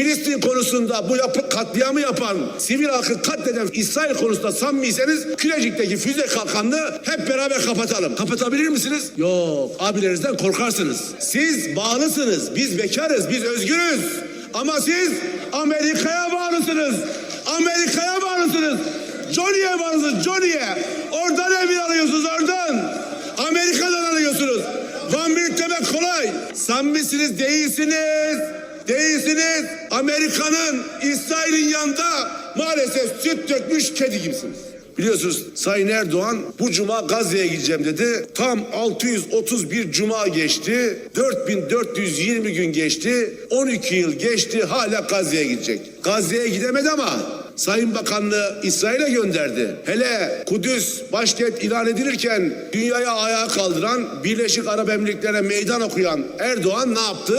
Filistin konusunda bu yapı katliamı yapan, sivil halkı katleden İsrail konusunda samimiyseniz Kürecik'teki füze kalkanını hep beraber kapatalım. Kapatabilir misiniz? Yok. Abilerinizden korkarsınız. Siz bağlısınız. Biz bekarız. Biz özgürüz. Ama siz Amerika'ya bağlısınız. Amerika'ya bağlısınız. Johnny'e bağlısınız. Johnny'e. Oradan emir alıyorsunuz oradan. Amerika'dan alıyorsunuz. Van Büyük demek kolay. Samimisiniz değilsiniz. Değilsiniz. Amerika'nın İsrail'in yanında maalesef süt dökmüş kedi gibisiniz. Biliyorsunuz Sayın Erdoğan bu cuma Gazze'ye gideceğim dedi. Tam 631 cuma geçti. 4420 gün geçti. 12 yıl geçti hala Gazze'ye gidecek. Gazze'ye gidemedi ama Sayın Bakanlığı İsrail'e gönderdi. Hele Kudüs başkent ilan edilirken dünyaya ayağa kaldıran Birleşik Arap Emirlikleri'ne meydan okuyan Erdoğan ne yaptı?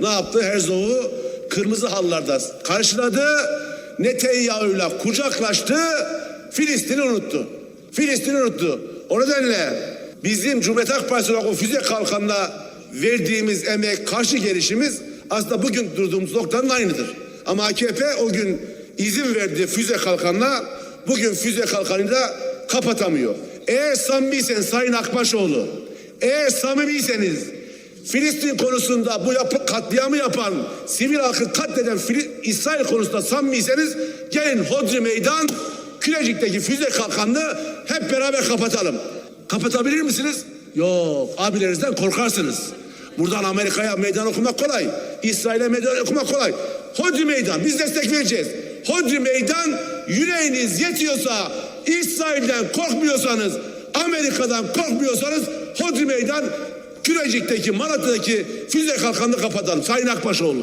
Ne yaptı? Herzog'u kırmızı halılarda karşıladı. Netanyahu'yla kucaklaştı. Filistin'i unuttu. Filistin'i unuttu. O nedenle bizim Cumhuriyet Halk Partisi olarak o füze kalkanına verdiğimiz emek, karşı gelişimiz aslında bugün durduğumuz noktanın aynıdır. Ama AKP o gün izin verdiği füze kalkanına bugün füze kalkanını da kapatamıyor. Eğer samimiysen Sayın Akbaşoğlu, eğer samimiyseniz Filistin konusunda bu yapı katliamı yapan, sivil halkı katleden Fili- İsrail konusunda samimiyseniz gelin Hodri Meydan Kürecik'teki füze kalkanını hep beraber kapatalım. Kapatabilir misiniz? Yok. Abilerinizden korkarsınız. Buradan Amerika'ya meydan okumak kolay. İsrail'e meydan okumak kolay. Hodri meydan. Biz destek vereceğiz. Hodri meydan yüreğiniz yetiyorsa İsrail'den korkmuyorsanız Amerika'dan korkmuyorsanız Hodri meydan Kürecik'teki Malatya'daki füze kalkanını kapatalım. Sayın Akbaşoğlu.